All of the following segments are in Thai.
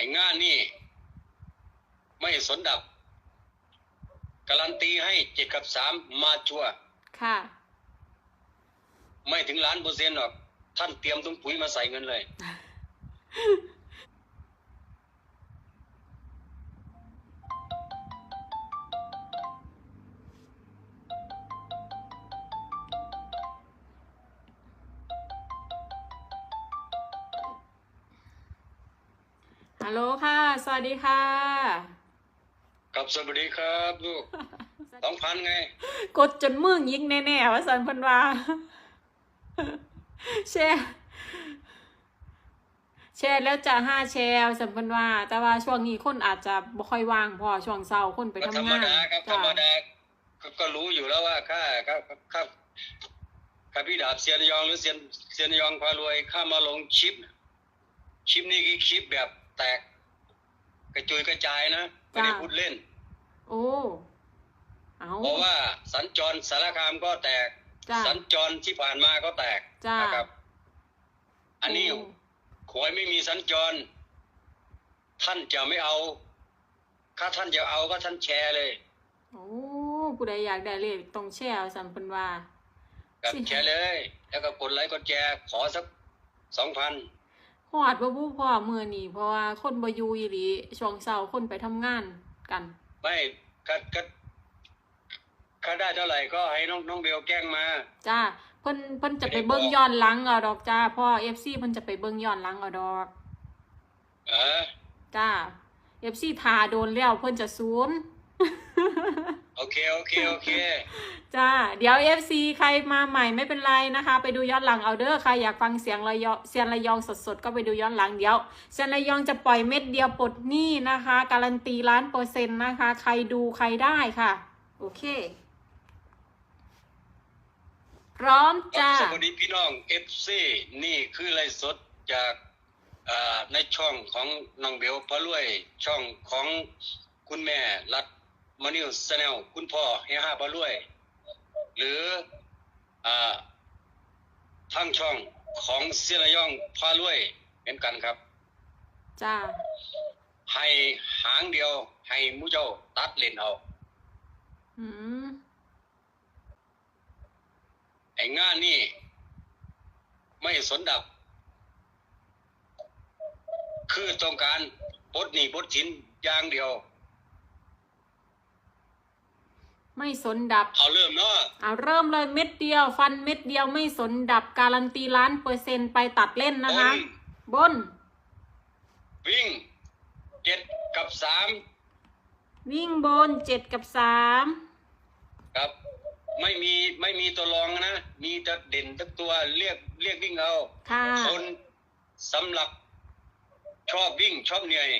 อ้งานนี่ ไม่สนดับ การันตีให้เจ็ดกับสามมาชัวร์ค่ะ ไม่ถึงล้านเปอร์เซ็นต์หรอก ท่านเตรียมถุงปุ๋ยมาใส่เงินเลย ฮัลโหลค่ะ สวัสดีค่ะ กับสวัสดีครับลูกสองพันไง กดจนมือยิงแน่ๆว่าสันเพันว่าแชร์แชร์แล้วจะห้าแชร์สันเพันว่า แต่ว่าช่วงนี้คนอาจจะบ่ค่อยว่างเพอช่วงเช้าคนไปก็ทำธรรมงานดาครับธรจ้ะรมดาก็ก็รู้อยู่แล้วว่าข้าข้าข้าข้าพี่ดาบเซียนยองหรือเซียนเซียนยองพารวยข้ามาลงคลิปคลิปนี้คือคลิปแบบแตก กระจุยกระจายนะไม่ได้พูดเล่น โอ้เอาเพราะว่าสัญจรสารคามก็แตกจ้าสัญจรที่ผ่านมาก็แตกจ้านนะครับ อันนี้โขวยไม่มีสัญจร ท่านจะไม่เอาถ้าท่านจะเอาก็ท่านแชร์เลย โอ้ผู้ใดอยากได้เลขต้องแชร์ว่าสันเพันว่ากับสิแชร์เลย แล้วก็กดไลค์กดแชร์ขอสักสองพัน ฮอดบ่ผู้พ่อมือนี่เพราะว่าคนบ่อยู่อีหลีช่วงเช้าคนไปทำงานกันไม่ก็ก็ถ้าได้เท่าไหร่ก็ให้น้องน้องเบลแกล้งมา จ้าเพิ่นเพิ่นจะไปไม่ได้เบิ่งบอกย้อนหลังเอาดอกจ้าพ่อ FC เพิ่นจะไปเบิ่งย้อนหลังเอาดอกเออจ้า FC ทาโดนแล้วเพิ่นจะศูนย์โอ เคโอเคโอเคจ้าเดี๋ยว FC ใครมาใหม่ไม่เป็นไรนะคะ ไปดูย้อนหลังเอาเด้อใครอยากฟังเสียงระยองเสียงระยองสดๆ ก็ไปดูย้อนหลังเดี๋ยวเสียงระยองจะปล่อยเม็ดเดียวปลดหนี้นะคะ การันตีล้านเปอร์เซ็นต์นะคะ ใครดูใครได้ค่ะ โอเค พร้อมจ้าสวัสดีพี่น้องเอฟซีนี่คือไลฟ์สดจากอ่าในช่องของน้องเบลพะรวยช่องของคุณแม่รัฐ มานิวสแนลคุณพ่อเฮียห้าพะรวย หรืออ่าทางช่องของเซียนยองพารวยเหมือนกันครับ จ้า ให้หางเดียว ให้หมูเจ้าตัดเลนเอาอืมไอ้งานนี่ ไม่สนดับ คือต้องการปลดหนี้ปลดสินอย่างเดียว ไม่สนดับ เอาเริ่มเนาะเอาเริ่มเลยเม็ดเดียวฟันเม็ดเดียวไม่สนดับการันตีล้านเปอร์เซ็นต์ไปตัดเล่นนะคะ บน วิ่งเจ็ดกับสามวิ่งบนเจ็ดกับสามครับ ไม่มีไม่มีตัวรองนะ มีแต่เด่นทั้งตัวเรียกเรียกวิ่งเอาค่ะคนสำหรับชอบวิ่งชอบเหนื่อย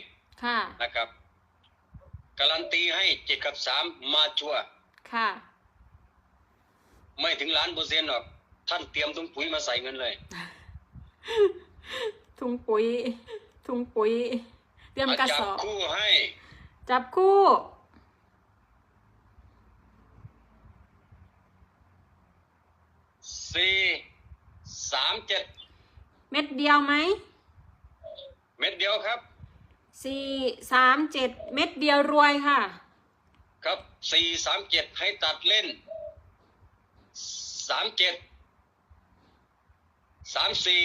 ค่ะนะครับการันตีให้เจ็ดกับสามมาชัวร์ ค่ะ ไม่ถึงล้านเปอร์เซ็นต์หรอก ท่านเตรียมถุงปุ๋ยมาใส่เงินเลย ถุงปุ๋ย ถุงปุ๋ย เตรียมกระจัสอบคู่ให้ จับคู่ สี่ สามเจ็ด เม็ดเดียวไหม เม็ดเดียวครับ สี่ สามเจ็ด เม็ดเดียวรวยค่ะ ครับสี่สามเจ็ดให้ตัดเล่นสามเจ็ดสามสี่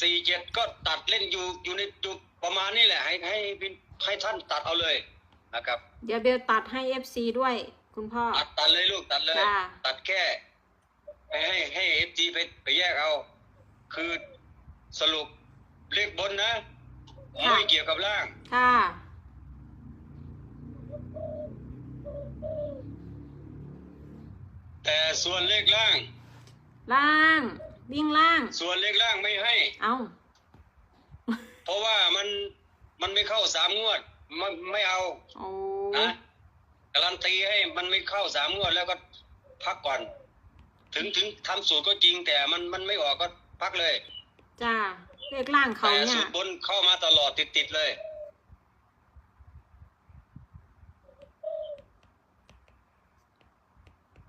สี่เจ็ดก็ตัดเล่นอยู่อยู่ในจุดประมาณนี้แหละ ให้ให้พี่ให้ท่านตัดเอาเลยนะครับ เดี๋ยวเบลตัดให้ FC ด้วย คุณพ่อ ตัดตัดเลยลูกตัดเลยจ้าตัดแค่ให้ให้ให้เอฟจีไปไปแยกเอา คือสรุปเลขบนนะ ไม่เกี่ยวกับล่าง ค่ะ แต่ส่วนเลขล่าง ล่างวิ่งล่าง ส่วนเลขล่างไม่ให้ เอาเพราะว่ามันมันไม่เข้าสามงวด มันไม่เอาโอ้นะการันตีให้มันไม่เข้าสามงวดแล้วก็พักก่อน ถึงถึงทำสูตรก็จริงแต่มันมันไม่ออกก็พักเลย จ้าเลขล่างเขาแต่เนี่สูย ตรบนเข้ามาตลอดติดติดๆเลย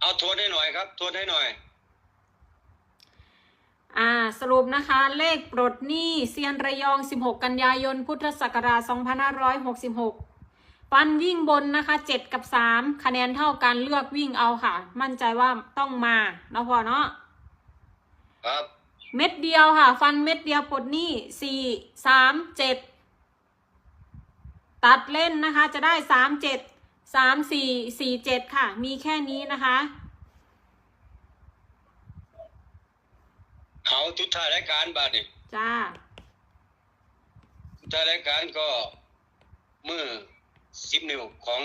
เอาทวนให้หน่อยครับ ทวนให้หน่อย อ่าสรุปนะคะ เลขปลดหนี้เซียนระยอง 16 กันยายน พุทธศักราช 2566ฟันวิ่งบนนะคะ 7 กับ 3 คะแนนเท่ากันเลือกวิ่งเอาค่ะ มั่นใจว่าต้องมาเนาะพอเนาะครับ เม็ดเดียวค่ะ ฟันเม็ดเดียวปลดหนี้สี่สามเจ็ดตัดเล่นนะคะจะได้สามเจ็ด สามสี่สี่เจ็ดค่ะ มีแค่นี้นะคะ เอาทุกท่ายรายการบาดนี่จ้าทุกท่ายรายการก็มือสิบนิ้วของ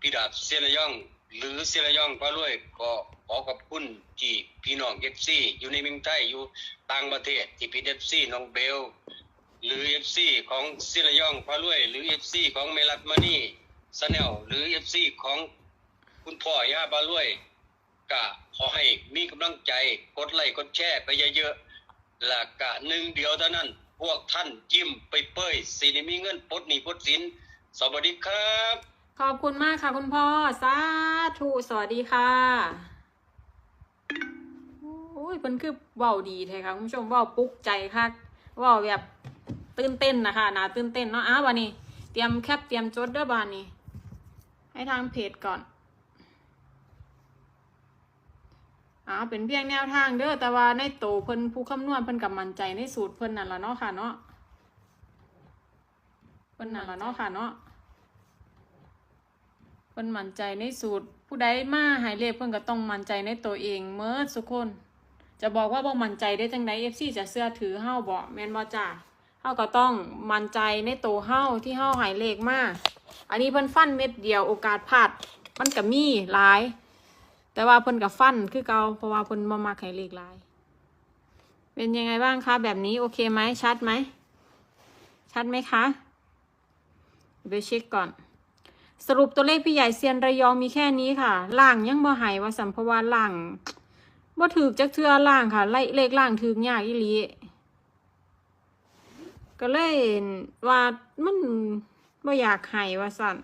พี่ดาบเซยนระยอง หรือเซยนระยองพระรวยก็ขอขอบคุณที่พี่น้องเอฟซีอยู่ในเมืองไทยอยู่ต่างประเทศที่พี่เอฟซีน้องเบล หรือเอฟซีของเซยนระยองพระรวย หรือเอฟซีของเมลัดมานี่ สแนลหรือเอฟซีของคุณพ่อย่าพระรวยก็ขอให้มีกำลังใจกดไลค์กดแชร์ไปเยอะๆและกะหนึ่งเดียวเท่านั้น พวกท่านยิ้มไปเป้ยสิได้มีเงินปดหนี้ปดสิน สวัสดีครับ ขอบคุณมากค่ะคุณพ่อ สาธุสวัสดีค่ะโอ้ยเพิ่นคือเว้าดีแท้ค่ะคุณผู้ชมเว้าปลุกใจค่ะเว้าแบบตื่นเต้นนะคะนาตื่นเต้นเนาะอ้าววันนี้เตรียมแคปเตรียมจดเด้อบานนี้ ให้ทางเพจก่อนอ้าวเป็นเพียงแนวทางเด้อแต่ว่าในโตเพิ่นผู้คำนวณเพิ่นกับมันใจในสูตรเพิ่นนั่นละเนาะค่ะเนาะเพิ่นนั่นละเนาะค่ะเนาะเพิ่นมั่นใจในสูตร ผู้ใดมาหายเลขเพิ่นก็ต้องมั่นใจในตัวเองเมื่อสุกคน จะบอกว่าบ่มั่นใจได้จังได FC จะเสื้อถือเฮาบ่แม่นบ่จ้า เฮาก็ต้องมั่นใจในโตเฮาที่เฮาหายเลขมาอันนี้เพิ่นฟันเม็ดเดียวโอกาสพลาดมันก็มีหลาย แต่ว่าเพิ่นก็ฟันคือเกาเพราะว่าเพิ่นบ่มักให้เลขหลาย เป็นยังไงบ้างคะแบบนี้โอเคไหมชัดไหมชัดไหมคะเดี๋ยวเช็คก่อน สรุปตัวเลขพี่ใหญ่เซียนระยองมีแค่นี้ค่ะล่างยังบ่หายว่าสัมภาวะล่างบ่ถือจักเทือล่างค่ะไล่เลขล่างถือยากอีหลี ก็เลยว่ามันบ่อยากให้ว่าสั่น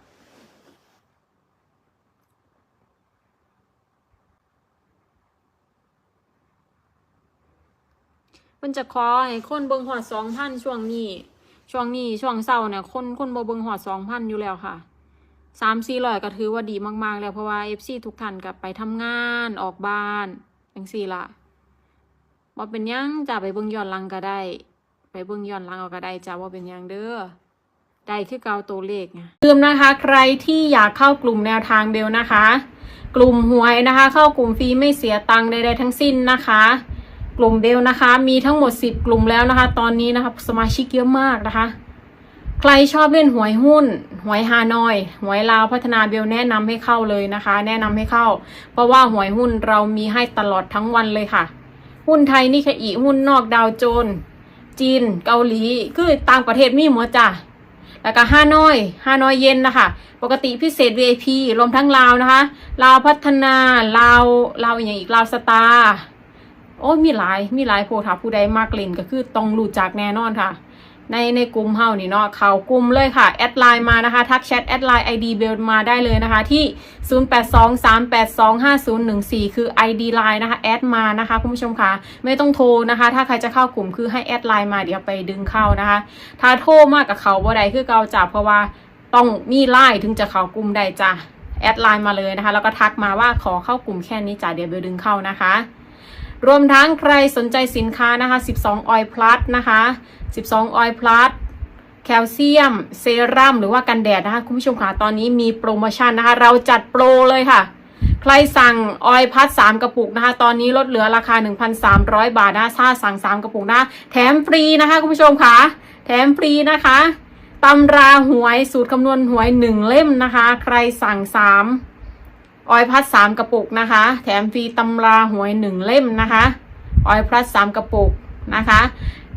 มันจะขอให้คนเบิงหอดสองพันช่วงนี้ ช่วงนี้ช่วงเศร้าเนี่ยคนคนบ่เบิงหอดสองพันอยู่แล้วค่ะสามสี่ร้อยก็ถือว่าดีมาก ๆ แล้วเพราะว่าเอฟซีทุกท่านก็ไปทำงานออกบ้านจังสี่ละว่าเป็นยังจะไปเบิงย้อนหลังก็ได้ เบิ่งย้อนหลังเอาก็ได้จ้าว่าเป็นยังเด้อได้คือเกาตัวเลขไงลืมนะคะ ใครที่อยากเข้ากลุ่มแนวทางเบลนะคะ กลุ่มหวยนะคะ เข้ากลุ่มฟรีไม่เสียตังค์ใดๆทั้งสิ้นนะคะ กลุ่มเบลนะคะ มีทั้งหมด 10 กลุ่มแล้วนะคะ ตอนนี้นะคะสมาชิกเยอะมากนะคะ ใครชอบเล่นหวยหุ้น หวยฮานอย หวยลาวพัฒนาเบลแนะนำให้เข้าเลยนะคะ แนะนำให้เข้า เพราะว่าหวยหุ้นเรามีให้ตลอดทั้งวันเลยค่ะ หุ้นไทยนี่ค่ะอีหุ้นนอกดาวโจนส์ จีน เกาหลี คือต่างประเทศมีหมดจ้ะแล้วก็ฮานอยฮานอยเย็นนะคะ ปกติพิเศษ VIP รวมทั้งลาวนะคะ ลาวพัฒนา ลาว ลาวอย่างอีกลาวสตาร์ โอ้มีหลาย มีหลายโพธาผู้ใดมากเล่นก็คือต้องรู้จักแน่นอนค่ะ ในในกลุ่มเฮานี่เนาะเขากลุ่มเลยค่ะ แอดไลน์มานะคะ ทักแชทแอดไลน์ ID เบลมาได้เลยนะคะ ที่ 0823825014 คือ ID ไลน์นะคะ แอดมานะคะคุณผู้ชมค่ะ ไม่ต้องโทรนะคะ ถ้าใครจะเข้ากลุ่มคือให้แอดไลน์มาเดี๋ยวไปดึงเข้านะคะ ถ้าโทรมากกับเขาบ่ได้คือเกาจับเพราะว่าต้องมีไลน์ถึงจะเข้ากลุ่มได้จ้ะแอดไลน์มาเลยนะคะ แล้วก็ทักมาว่าขอเข้ากลุ่มแค่นี้จ้ะเดี๋ยวเบลดึงเข้านะคะ รวมทั้งใครสนใจสินค้านะคะ 12 ออยพลัสนะคะ 12 ออยพลัสแคลเซียม เซรั่มหรือว่ากันแดดนะคะ คุณผู้ชมค่ะตอนนี้มีโปรโมชั่นนะคะ เราจัดโปรเลยค่ะ ใครสั่งออยพัด3กระปุกนะคะ ตอนนี้ลดเหลือราคา 1,300 บาทนะถ้าสั่ง 3 กระปุกนะ แถมฟรีนะคะ คุณผู้ชมค่ะแถมฟรีนะคะตำราหวยสูตรคำนวณหวย1เล่มนะคะ ใครสั่ง3 ออยพัดสามกระปุกนะคะ แถมฟรีตำราหวยหนึ่งเล่มนะคะ ออยพัดสามกระปุกนะคะ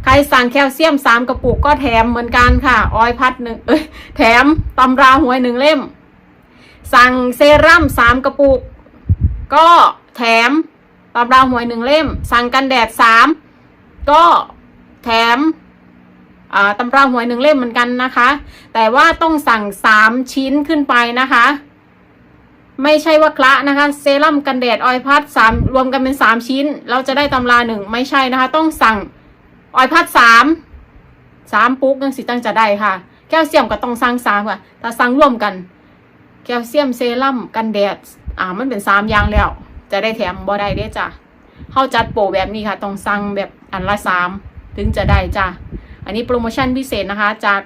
ใครสั่งแคลเซียมสามกระปุกก็แถมเหมือนกันค่ะ ออยพัดหนึ่งเอ้ยแถมตำราหวยหนึ่งเล่ม สั่งเซรั่มสามกระปุก ก็แถมตำราหวยหนึ่งเล่ม สั่งกันแดดสามก็แถมตำราหวยหนึ่งเล่มเหมือนกันนะคะ แต่ว่าต้องสั่งสามชิ้นขึ้นไปนะคะ ไม่ใช่ว่าคละนะคะเซรั่มกันแดดออยพัดสามรวมกันเป็นสามชิ้น เราจะได้ตำราหนึ่งไม่ใช่นะคะ ต้องสั่งออยพัดสามสามปุ๊กนังสิตั้งจะได้ค่ะ แคลเซียมก็ต้องสั่งสามค่ะถ้าสั่งร่วมกัน แคลเซียมเซรั่มกันแดดอ่ามันเป็นสามอย่างแล้ว จะได้แถมบ่ได้เด้จ้ะเข้าจัดโปรแบบนี้ค่ะ ต้องสั่งแบบอันละสามถึงจะได้จ้ะอันนี้โปรโมชั่นพิเศษนะคะจาก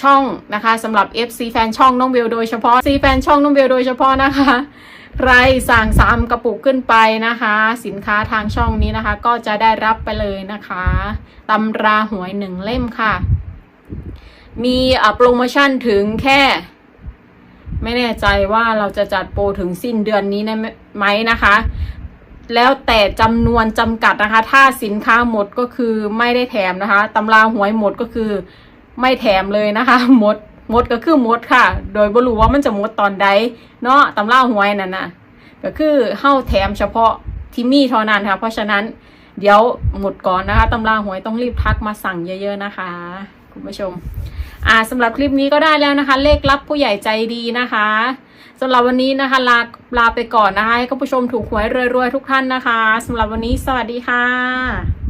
ช่องนะคะสำหรับ FC แฟนช่องน้องเบลโดยเฉพาะ C แฟนช่องน้องเบลโดยเฉพาะนะคะ ใครสั่งสามกระปุกขึ้นไปนะคะ สินค้าทางช่องนี้นะคะ ก็จะได้รับไปเลยนะคะตำราหวยหนึ่งเล่มค่ะ มีโปรโมชั่นถึงแค่ ไม่แน่ใจว่าเราจะจัดโปรถึงสิ้นเดือนนี้ได้ไหมนะคะแล้วแต่จำนวนจำกัดนะคะ ถ้าสินค้าหมดก็คือไม่ได้แถมนะคะตำราหวยหมดก็คือ ไม่แถมเลยนะคะหมดหมดก็คือหมดค่ะ โดยบรู้ว่ามันจะหมดตอนใดเนาะตำราหวยนั่นนะก็คือเฮ้าแถมเฉพาะที่มีเท่านั้นค่ะ เพราะฉะนั้นเดี๋ยวหมดก่อนนะคะตำราหวยต้องรีบทักมาสั่งเยอะ ๆนะคะ คุณผู้ชม อ่าสำหรับคลิปนี้ก็ได้แล้วนะคะ เลขลับผู้ใหญ่ใจดีนะคะสำหรับวันนี้นะคะลาลาไปก่อนนะคะ ให้คุณผู้ชมถูกหวยรวยๆทุกท่านนะคะสำหรับวันนี้สวัสดีค่ะ